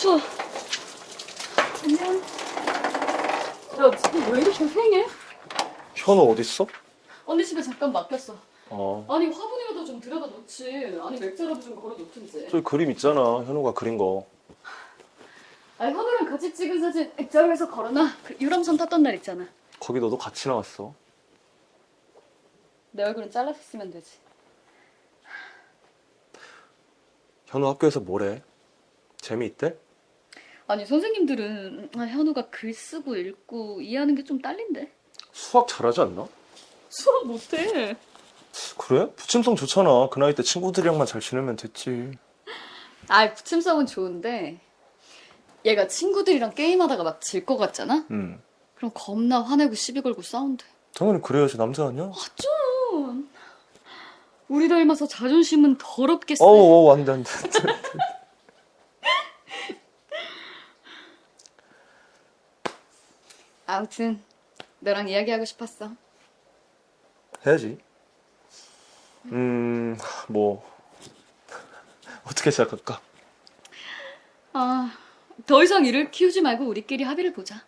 추워. 안녕. 야, 지금 왜 이렇게 휑해? 현우 어딨어? 언니 집에 잠깐 맡겼어. 어. 아니 화분이라도 좀 들여다 놓지. 아니 맥주라도 좀 걸어 놓든지. 저기 그림 있잖아. 현우가 그린 거. 아니 현우랑 같이 찍은 사진 액자로해서 걸어놔. 그 유람선 탔던 날 있잖아. 거기 너도 같이 나왔어. 내 얼굴은 잘라서 쓰면 되지. 현우 학교에서 뭐래? 재미있대? 아니 선생님들은 아, 현우가 글 쓰고 읽고 이해하는 게 좀 딸린데. 수학 잘하지 않나? 수업 못해. 그래? 부침성 좋잖아. 그 나이 때 친구들이랑만 잘 지내면 됐지. 아 부침성은 좋은데 얘가 친구들이랑 게임하다가 막 질 것 같잖아? 응. 그럼 겁나 화내고 시비 걸고 싸운대. 당연히 그래야지 남자 아니야? 아 좀. 우리 닮아서 자존심은 더럽게 세. 어우 어우 안 돼 안 돼. 아무튼 너랑 이야기하고 싶었어. 해야지. 음, 뭐 어떻게 시작할까? 아, 더 이상 일을 키우지 말고 우리끼리 합의를 보자.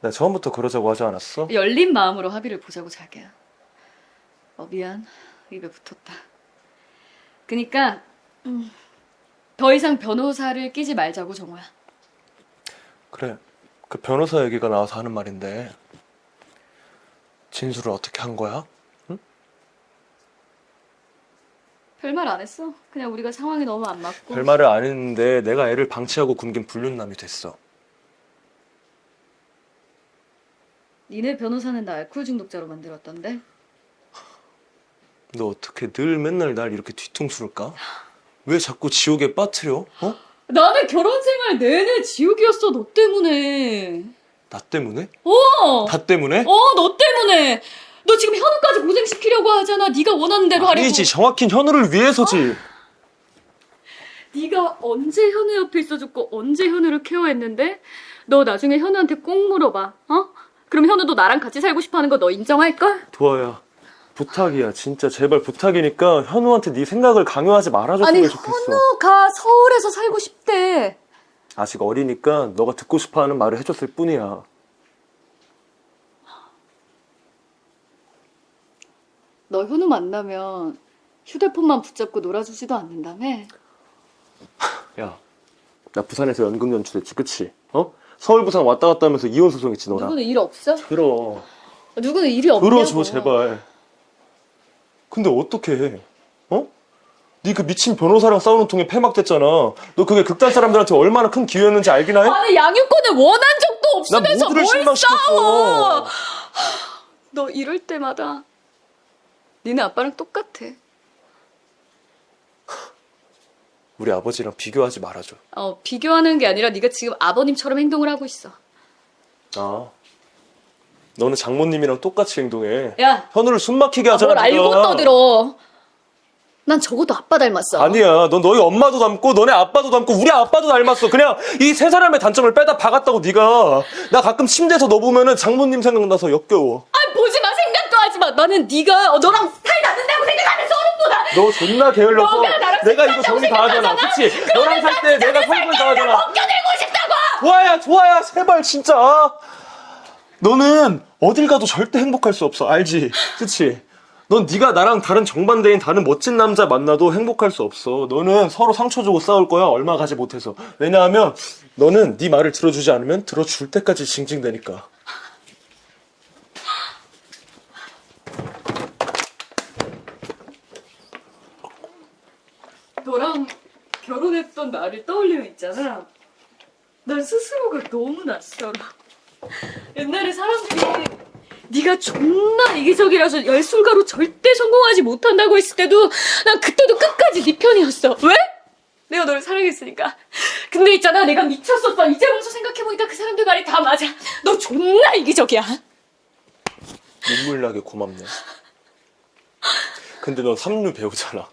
내가 처음부터 그러자고 하지 않았어? 열린 마음으로 합의를 보자고 자기야. 어 미안 입에 붙었다. 그니까 음, 더 이상 변호사를 끼지 말자고 정호야. 그래. 그 변호사 얘기가 나와서 하는 말인데 진술을 어떻게 한 거야? 별말 안 했어. 그냥 우리가 상황이 너무 안 맞고. 별말을 안 했는데 내가 애를 방치하고 굶긴 불륜남이 됐어. 니네 변호사는 나 알코올 중독자로 만들었던데. 너 어떻게 늘 맨날 날 이렇게 뒤통수를 까? 왜 자꾸 지옥에 빠뜨려? 어? 나는 결혼 생활 내내 지옥이었어 너 때문에. 나 때문에? 어. 나 때문에? 어, 너 때문에. 너 지금 현우까지 고생시키려고 하잖아. 네가 원하는 대로 하려고. 아니지 정확히 현우를 위해서지. 네가 언제 현우 옆에 있어줬고 언제 현우를 케어했는데 너 나중에 현우한테 꼭 물어봐. 어? 그럼 현우도 나랑 같이 살고 싶어하는 거 너 인정할걸? 도아야 부탁이야 진짜 제발 부탁이니까 현우한테 네 생각을 강요하지 말아줬으면 아니 좋겠어. 현우가 서울에서 살고 싶대. 아직 어리니까 너가 듣고 싶어하는 말을 해줬을 뿐이야. 너 현우 만나면 휴대폰만 붙잡고 놀아주지도 않는다며? 야, 나 부산에서 연극 연출했지, 그치? 어? 서울 부산 왔다 갔다 하면서 이혼 소송했지 너랑. 누구는 일 없어? 들어. 누구는 일이 없냐고. 들어줘 제발. 근데 어떻게 해? 어? 네 그 미친 변호사랑 싸우는 통에 폐막됐잖아. 너 그게 극단 사람들한테 얼마나 큰 기회였는지 알긴 해? 아니 양육권을 원한 적도 난 없으면서 모두를 뭘 실망시켰어. 싸워? 너 이럴 때마다 니네 아빠랑 똑같아. 우리 아버지랑 비교하지 말아줘. 어, 비교하는 게 아니라 네가 지금 아버님처럼 행동을 하고 있어. 아, 너는 장모님이랑 똑같이 행동해. 야, 현우를 숨막히게 하잖아. 뭘 알고 네가. 떠들어. 난 적어도 아빠 닮았어. 아니야. 넌 너희 엄마도 닮고 너네 아빠도 닮고 우리 아빠도 닮았어. 그냥 이 세 사람의 단점을 빼다 박았다고 네가. 나 가끔 침대에서 너 보면은 장모님 생각나서 역겨워. 아니, 보지 마, 생각도 하지 마. 나는 네가 어, 너랑 스타일 맞는다고 생각하면 소름돋아. 너 존나 게을러서 너가 나랑 내가 이거 정리 다 하잖아. 그치? 너랑 살 때 내가 설거지 다 하잖아. 벗겨내고 싶다고. 좋아야 좋아야 제발 진짜. 너는 어딜 가도 절대 행복할 수 없어. 알지? 그치? 넌 네가 나랑 다른 정반대인 다른 멋진 남자 만나도 행복할 수 없어. 너는 서로 상처 주고 싸울 거야. 얼마 가지 못해서. 왜냐하면 너는 네 말을 들어주지 않으면 들어줄 때까지 징징대니까. 너랑 결혼했던 나를 떠올리면 있잖아. 난 스스로가 너무 낯설어. 옛날에 사람들이 네가 존나 이기적이라서 열술가로 절대 성공하지 못한다고 했을 때도 난 그때도 끝까지 네 편이었어. 왜? 내가 너를 사랑했으니까. 근데 있잖아, 내가 미쳤었어. 이제 와서 생각해보니까 그 사람들 말이 다 맞아. 너 존나 이기적이야. 눈물 나게 고맙네. 근데 너 삼류 배우잖아.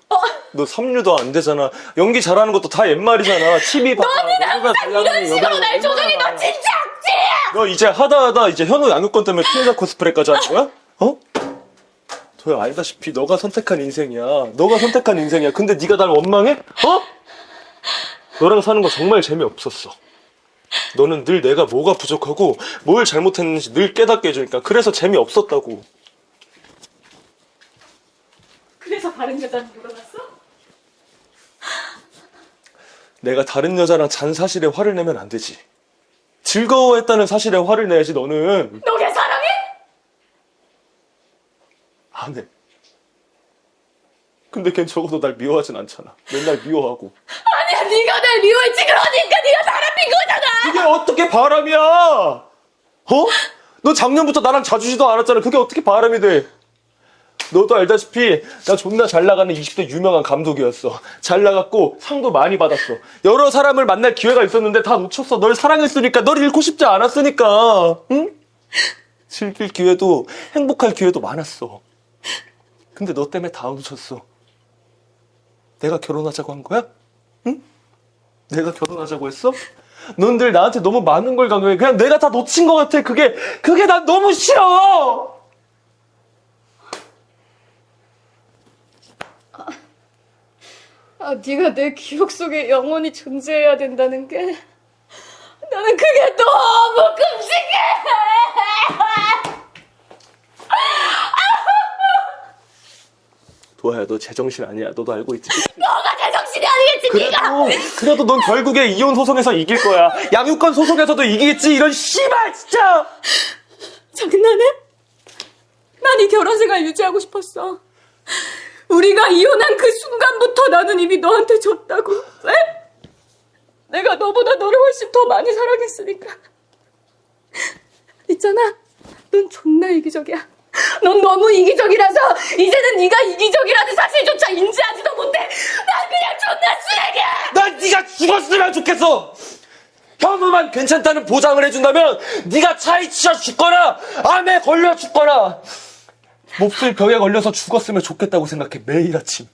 너 삼류도 안 되잖아. 연기 잘하는 것도 다 옛말이잖아. TV 봐. 너는 항상 이런 식으로 날 조종이 너 이제 하다 하다 이제 현우 양육권 때문에 피해자 코스프레까지 하는 거야? 어? 도야 알다시피 너가 선택한 인생이야. 너가 선택한 인생이야. 근데 네가 날 원망해? 어? 너랑 사는 거 정말 재미없었어. 너는 늘 내가 뭐가 부족하고 뭘 잘못했는지 늘 깨닫게 해주니까 그래서 재미없었다고. 그래서 다른 여자랑 놀아놨어? 내가 다른 여자랑 잔 사실에 화를 내면 안 되지. 즐거워했다는 사실에 화를 내야지 너는 너걔 사랑해? 안 해. 근데 걘 적어도 날 미워하진 않잖아. 맨날 미워하고. 아니야 네가 날 미워했지 그러니까 네가 바람핀 거잖아 그게 어떻게 바람이야? 어? 너 작년부터 나랑 자주지도 않았잖아. 그게 어떻게 바람이 돼? 너도 알다시피 나 존나 잘 나가는 20대 유명한 감독이었어. 잘 나갔고 상도 많이 받았어. 여러 사람을 만날 기회가 있었는데 다 놓쳤어. 널 사랑했으니까 널 잃고 싶지 않았으니까. 응? 즐길 기회도 행복할 기회도 많았어. 근데 너 때문에 다 놓쳤어. 내가 결혼하자고 한 거야? 응? 내가 결혼하자고 했어? 넌들 나한테 너무 많은 걸 강요해. 그냥 내가 다 놓친 것 같아. 그게, 그게 난 너무 싫어! 아, 네가 내 기억 속에 영원히 존재해야 된다는 게 나는 그게 너무 끔찍해. 도아야, 너 제정신 아니야. 너도 알고 있지? 너가 제정신이 아니겠지, 네가. 그래도, 그래도 넌 결국에 이혼 소송에서 이길 거야. 양육권 소송에서도 이기겠지. 이런 씨발, 진짜! 장난해? 난 이 결혼 생활 유지하고 싶었어. 우리가 이혼한 그 순간부터 나는 이미 너한테 졌다고. 왜? 내가 너보다 너를 훨씬 더 많이 사랑했으니까. 있잖아. 넌 존나 이기적이야. 넌 너무 이기적이라서 이제는 네가 이기적이라는 사실조차 인지하지도 못해. 난 그냥 존나 쓰레기야. 난 네가 죽었으면 좋겠어! 현우만 괜찮다는 보장을 해준다면 네가 차에 치여 죽거나 암에 걸려 죽거나 몹쓸 병에 걸려서 죽었으면 좋겠다고 생각해 매일 아침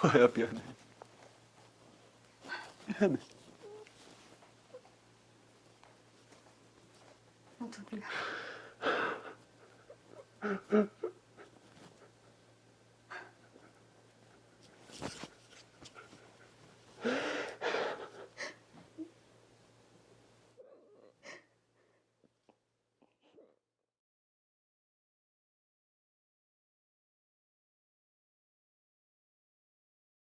도아야